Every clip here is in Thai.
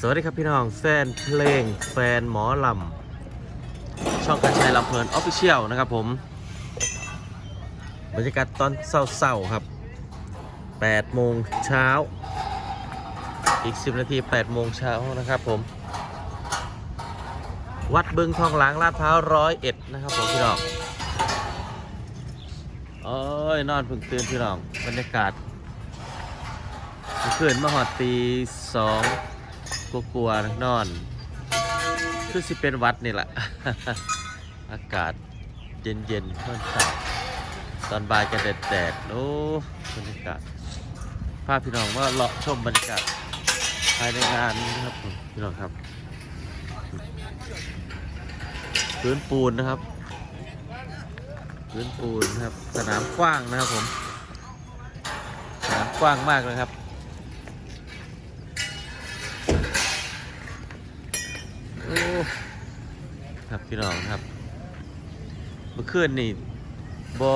สวัสดีครับพี่น้องแฟนเพลงแฟนหมอลำช่องกันชัยลำเพลินออฟฟิเชียลนะครับผมบรรยากาศตอนเศร้าๆครับ8โมงเช้า อีก 10 นาที8โมงเช้านะครับผม วัดบึงทองหลางลาดพร้าวร้อยเอ็ดนะครับผมพี่น้องโอ้ยนอนเพึ่งตื่นพี่น้องบรรยากาศเมื่อนมาหอดตีสอง กลัวๆนะนอน คือสิเป็นวัดนี่แหละ อากาศเย็นๆค่อนข้างตอนบ่ายจะแดดๆโอ้บรรยากาศพาพพี่น้องว่าเลาะชมบรรยากาศภายในงานนะครับพี่น้องครับพื้นปูนนะครับพื้นปูนนะครับ สนามกว้างนะครับผม สนามกว้างมากเลยครับ ครับพี่น้องครับ เมื่อคืนนี่บอ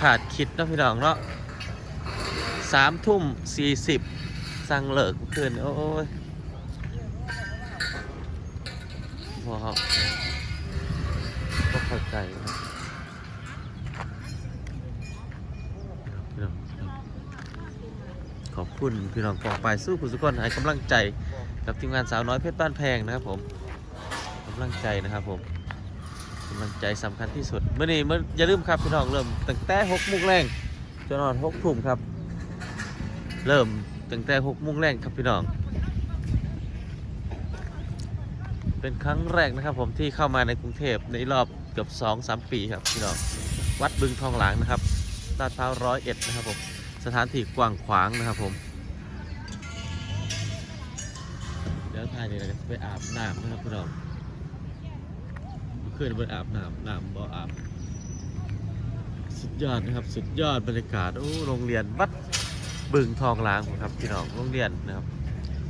ขาดคิดนะพี่น้องเนาะสามทุ่มสี่สิบสั่งเลิกเมื่อคืนโอ้ยบอก็เข้าใจครับขอบคุณพี่น้องปองไปสู้ผู้สุกคนให้กำลังใจ กับทีมงานสาวน้อยเพชรบ้านแพงนะครับผมกำลังใจนะครับผมกำลังใจสำคัญที่สุดเมื่อนี้เมื่ออย่าลืมครับพี่น้องเริ่มตั้งแต่หกโมงแรงจนนอนหกทุ่มครับ เริ่มตั้งแต่หกโมงแรงครับพี่น้อง เป็นครั้งแรกนะครับผมที่เข้ามาในกรุงเทพในรอบเกือบสองสามปีครับพี่น้องวัดบึงทองหลางนะครับลาดพร้าวร้อยเอ็ดนะครับผมสถานที่กว้างขวางนะครับผมายนี้เราจะไปอาบน้ำนะครับพี่น้องเมื่อคืนไปอาบน้ำน้ำบ่ออาบ สุดยอดนะครับ สุดยอดบรรยากาศโอ้โรงเรียนวัดบึงทองหลางครับพี่น้องโรงเรียนนะครับ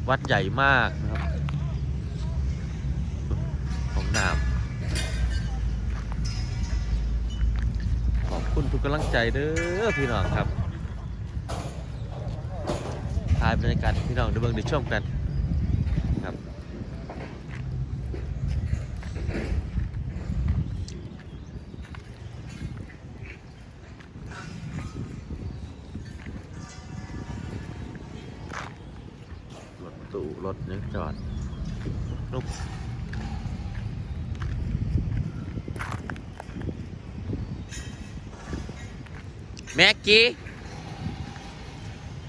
วัดใหญ่มากนะครับ ของน้ำขอบคุณทุกกำลังใจเด้อพี่น้องครับถ่ายบรรยากาศพี่น้องได้เบิ่งได้ชมกัน ครับรถตู้รถยังจอดลูก แม็กกี้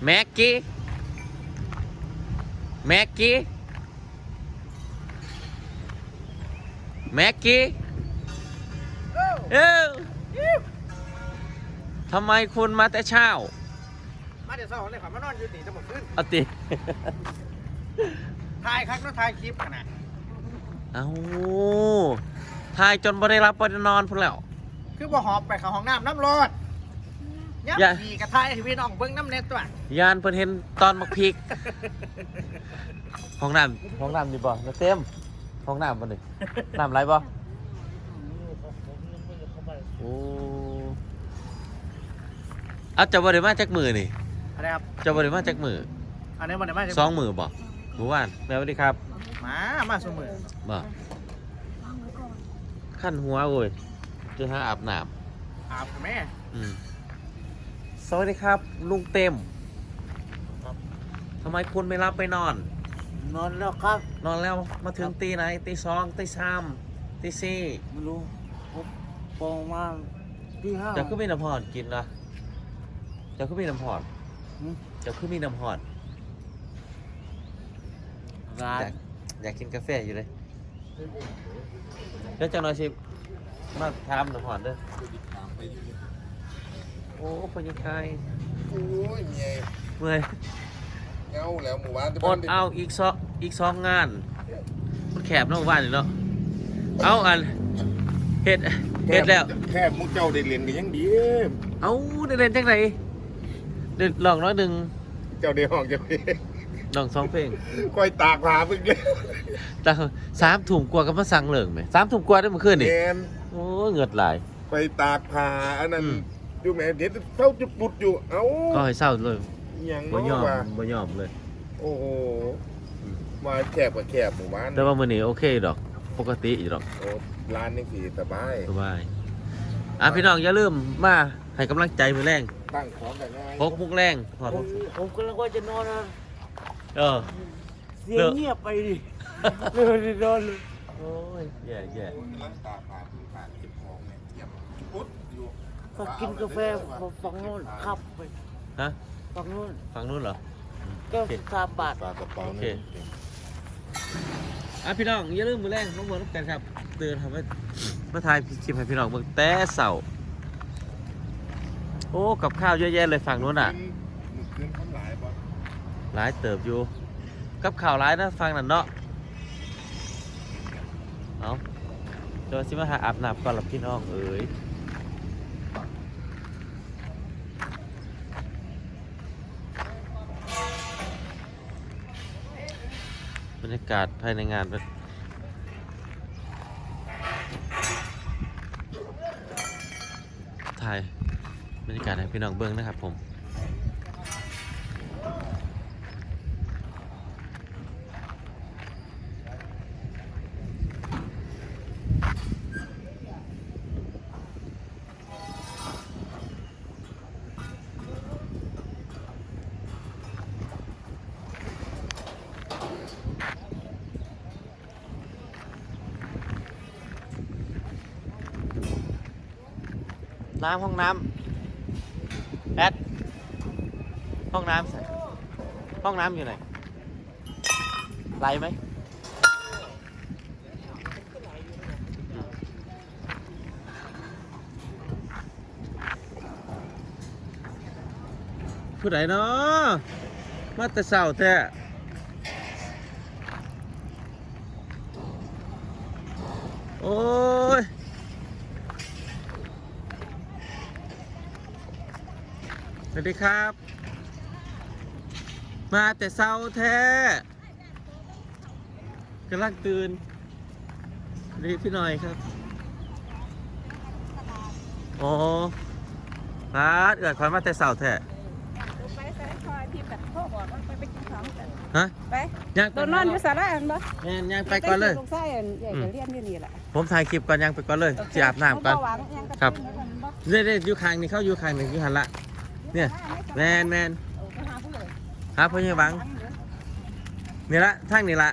แม็กกี้ แม็กกี้ แม็กกี้เอ้าทำไมคุณมาแต่เช้า มาเดี๋ยวสองเลยขอมานอนอยู่ตีจะหมดขึ้นเอาติ ถ่ายครั้งนั้นถ่ายคลิปขนาดเอาทายจนบ่ได้รับบ่ได้นอนพุ่นแล้ว คือบ่หอบไปเข้าห้องน้ำน้ำร้อน อย่าย่ำขี่กระทายให้พี่น้องเบิ้งน้ำเน็ตตัวยานเพิ่นเห็นตอนมักพริกห้องน้ำห้องน้ำนี่บ่นะเต็มห้องน้ำบ่นี่น้ำไหลบ่โอ้เอาเจะบ่ได้มาจักมือนี่อะไรครับเจะบ่ได้มาจักมืออันนี้มันได้มาจากสองมือบ่หมู่บ้านแม่สวัสดีครับมามาสมือบ่ขั้นหัวโอ้ยจะหาอาบน้อาบแม่ำอืม สวัสดีครับ ลุงเต็มทำไมคุณไม่รับไปนอน นอนแล้วครับ นอนแล้วมาถึงตีไหนตีสองตีสามตีสี่ไม่รู้ผมปองมาที่ห้าเจะขึ้นมีน้ำหอดกินนะเจะขึ้นมีน้ำหอดเจะขึ้นมีน้ำหอดร้าอนยากอยากกินกาแฟอยู่เลยแล้วจังหน่อยสิมาทำน้ำหอดเด้อโอ้พยังไงโอ้ยเมียเมื่อยเงาแล้วหมู่บ้านอดเอาอีกสองอีกสองงาน มันแคบเนอกบ้านนี่เนาะเอาอันเฮ็ดเฮ็ดแล้ว แค่มุกเจ้าได้เรียนกันยังดีเอาได้เล่นจังไหนเด็ดลองน้อยหนึ่งเจ้าได้ห้องเจ้าได้ลองสองเพลงคอยตากผาเพิ่งเลยแต่สามถุงกว่าก็มาสั่งเหลิงไหมสามถุงกว่าได้เมื่อคืนนี่ แมนโอ้ยเหงือดไหลาย ไปตากผาอันนั้นอืม อยู่แม่เดี๋ยวเท่าจุดปุดอยู่ เอ้าก็ให้เศร้าเลยอย่างบ่น้อยยอมว่าบ่ยอมเลย โอ้โหมาแคบกับแคบหมู่บ้านแต่ว่ามื้อนี้โอเคดอก ปกติอยู่ดอกโอ้ร้านนี่สีสบายสบายอะพี่น้องอย่าลืมมาให้กำลังใจมื้อแรงตั้งของกันง่ายพกมุกแรงถอดผมผมกำลังว่าจะนอนนะเออเสียงเงียบไปดิเลยนอนเลยโอ้ยแย่แย่ ก็กินกาแฟฝั่งโน้นขับไปฮะฝั่งโน้นฝั่งนู้นเหรอ แก้วสามบาท ปลากระเป๋าโอเคนี่อะพี่น้องอย่าลืมมือแรงน้องมวนกันครับเตือนทำให้มาถ่ายคลิปให้พี่น้องเบิ่งแต่เสาร์โอ้กับข้าวเยอะแยะเลยฝั่งนู้นอะ หมึกขึ้นข้างหลายบ่หลายเติบอยู่ กับข่าวร้ายนะฟังนั่นเนาะ เอาเดี๋ยวสิมาหาอาบน้ำก่อนหลับพี่น้องเอ๋ย บรรยากาศภายในงานเป็นถ่ายบรรยากาศให้พี่น้องเบิ้งนะครับผม น้ำห้องน้ำแอดห้องน้ำใส่ห้องน้ำอยู่ไหนไหลไหมผู้ใดเนาะมาแต่เสาแท้โอ้ย สวัสดีครับ มาแต่เช้าแท้กำลังตื่นสวัสดีพี่หน่อยครับโอ้พาดเอือดคอยมาแต่เช้าแท้ไปใส่คอยที่แบบพวกบอกว่าไปไปกินของกันฮะไปยังตัวนอนอยู่สาระอันบ่แม่นยังไปก่อนเลยลูกชายอันใหญ่จะเรียนอยู่นี่แหละผมถ่ายคลิปก่อนยังไปก่อนเลยจะอาบน้ำก่อนครับตุ้นแล้วกันบ่เนี่ยเนี่ยอยู่ข้างนี่เข้าอยู่ข้างหนึ่งอยู่หันละ เนี่ยแมนแมนเออไปหาผู้เลยหาพ่อใหญ่หวังนี่ละทางนี่ละ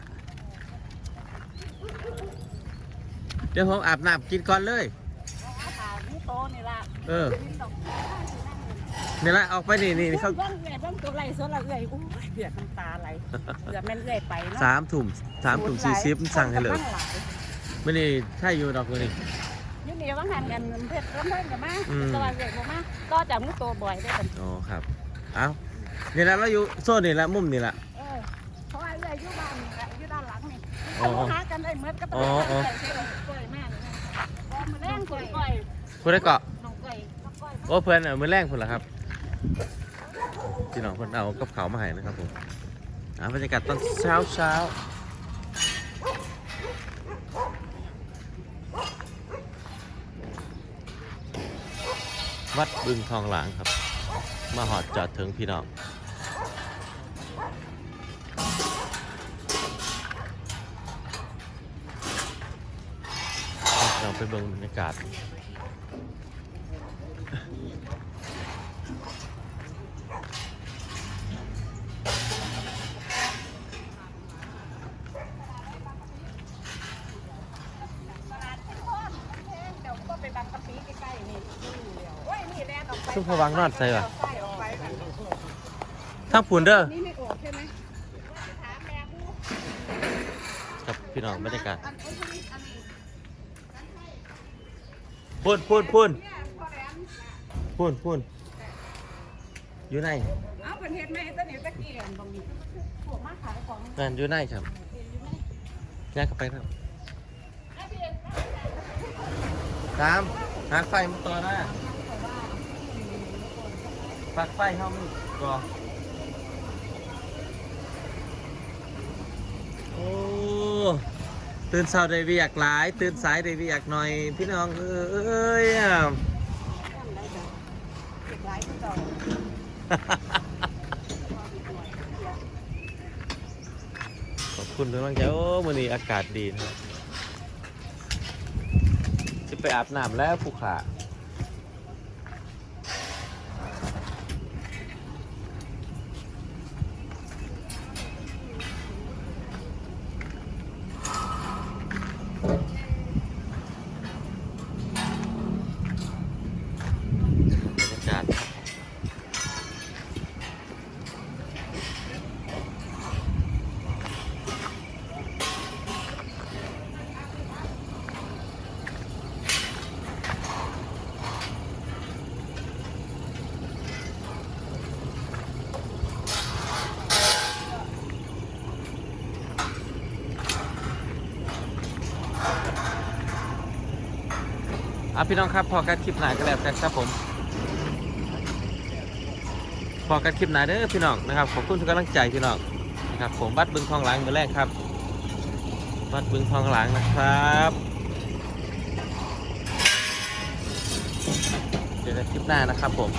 เดี๋ยวผมอาบน้ำกินก่อนเลยเอาผ่านี่โตนี่ล่ะเออกินดอกนี่ละออกไปนี่นี่นี่เขาบ้างเอื้อยบ้างตัวไหลส่วนละเอื้อยอู้ยเดือดน้ำตาไหลเดือดแม่นเอื้อยไปเนาะสามถุ่มสามถุ่มสี่สิบสั่งให้เลยคนกำงหาไม่นี่ใช่อยู่ดอกตัวนี้ อยู่นี่ว่างหันกันเพชรร้ำเพิ่นกับมาอืมแตัวาเอื้อยบ่มาก็จากมุกโตบ่อยได้กันอ๋อครับเอานี่ละเราอยู่โซนนี่ละมุมนี่ละ เออเพราะว่าเอื้อยอยู่บ้านนี่แหละอยู่ด้านหลังนี่อ๋อเขาหากันได้เหมือนกับอ๋ออ๋อกล้วยแม่นี่นะบ่มาแรงกล้วยกล้วยคุณได้เกาะ น้องกล้วยน้องกล้วยโอ้เพื่อนเอามือแรงคุณเหรอครับพี่น้องเพื่อนเอากับเขาวมาให้นะครับผมอ่าบรรยากาศตอนเช้าเช้า วัดบึงทองหลางครับ มาหอดจอดถึงพี่น้องเราไปเบิ่งบรรยากาศ ซุปเปอร์วังนอดใส่ป่ะไปแบบทั้งปูนเด้อนี่ไม่ออกใช่ไหมครับพี่น้องบรรยากาศอันนี้อันพูนพูนพูนเนี่ยพอแหลมพูนพูนอยู่ไหนเอาเป็นเฮ็ดไหมตอนนี้ตะเกี้อันบางทีพวกมาขายของนั่นอยู่ไหนครับย่างเข้าไปครับตามหาไฟมาต่อหน้า ปลักไฟเข้ามันก่อโอ้ตื่นเช้าได้เวียกหลาย ตื่นสายได้เวียกหน่อย พี่น้องเอ้ยอะได้จ้ะเก็บหลายที่ต่อขอบคุณกำลังใจโอ้มื้อนี้อากาศดีนะครับสิไปอาบน้ำแล้วผู้ขา พี่น้องครับพอกันคลิปหนาก็แล้วกันครับผมพอกันคลิปหนาเด้อพี่น้องนะครับขอบคุณทุกกำลังใจพี่น้องนะครับผมบัดบึงทองหลังมือแรกครับบัดบึงทองหลังนะครับเจอกันคลิปหน้านะครับผม